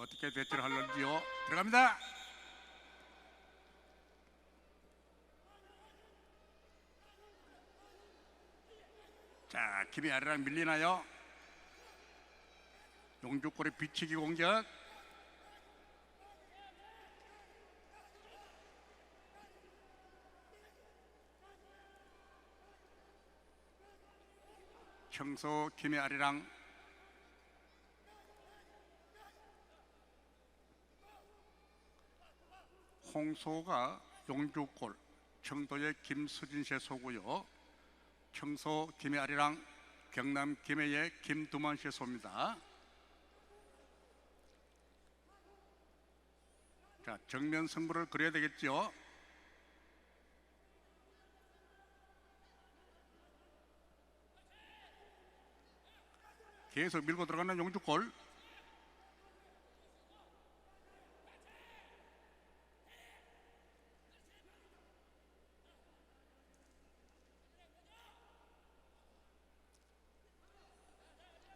어떻게 대처를 할런지요. 들어갑니다. 자, 김이 아래랑 밀리나요? 용주골의 비치기 공격. 청소 김이 아래랑 홍소가 용주골 청도의 김수진 씨의 소고요. 청소 김해 아리랑 경남 김해의 김두만 씨의 소입니다. 자 정면 승부를 그려야 되겠죠. 계속 밀고 들어가는 용주골.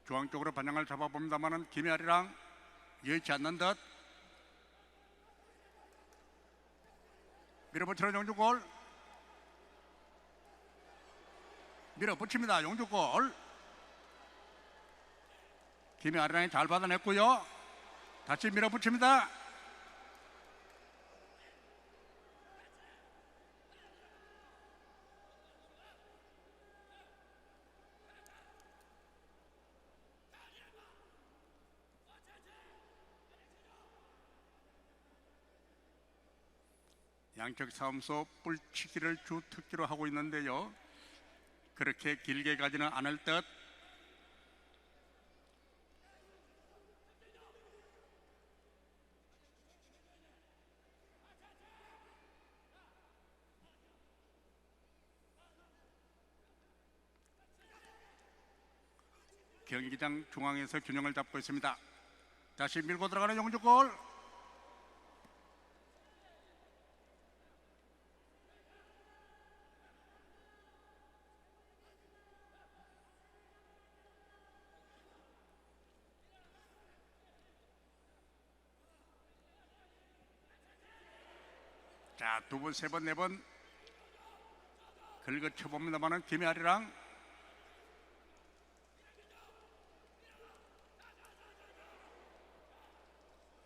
중앙 쪽으로 반영을 잡아봅니다만은 김해아리랑 여의치 않는 듯. 밀어붙이는 용주골. 밀어붙입니다. 용주골. 김해아리랑이 잘 받아냈고요. 다시 밀어붙입니다 양적 사무소 뿔치기를 주 특기로 하고 있는데요. 그렇게 길게 가지는 않을 듯. 경기장 중앙에서 균형을 잡고 있습니다. 다시 밀고 들어가는 용주골. 자, 두 번, 세 번, 네 번 긁어쳐 봅니다만은 김해아리랑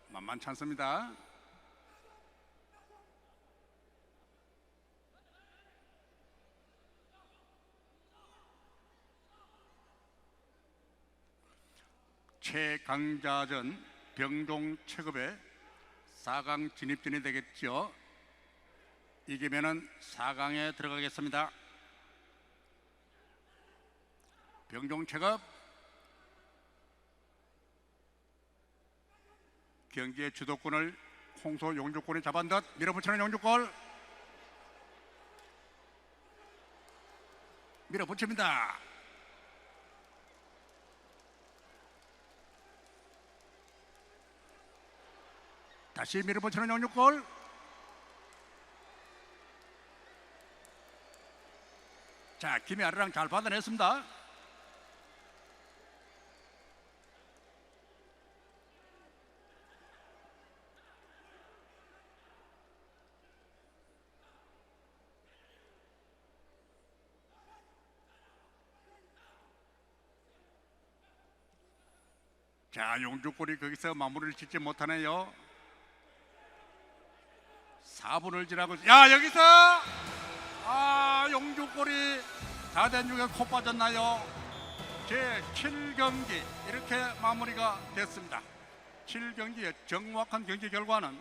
만만치 않습니다. 최강자전 병동 체급에 4강 진입전이 되겠죠. 이기면은 4강에 들어가겠습니다. 병종 체급 경기의 주도권을 홍소 용주권이 잡은 듯 밀어붙이는 용주골 밀어붙입니다. 다시 밀어붙이는 용주골 자, 아래랑 잘 받아냈습니다. 자, 용주골이 거기서 마무리를 짓지 못하네요. 4분을 지나고 야 여기서 아 용주골이 다된 중에 코 빠졌나요? 제 7경기 이렇게 마무리가 됐습니다. 7경기의 정확한 경기 결과는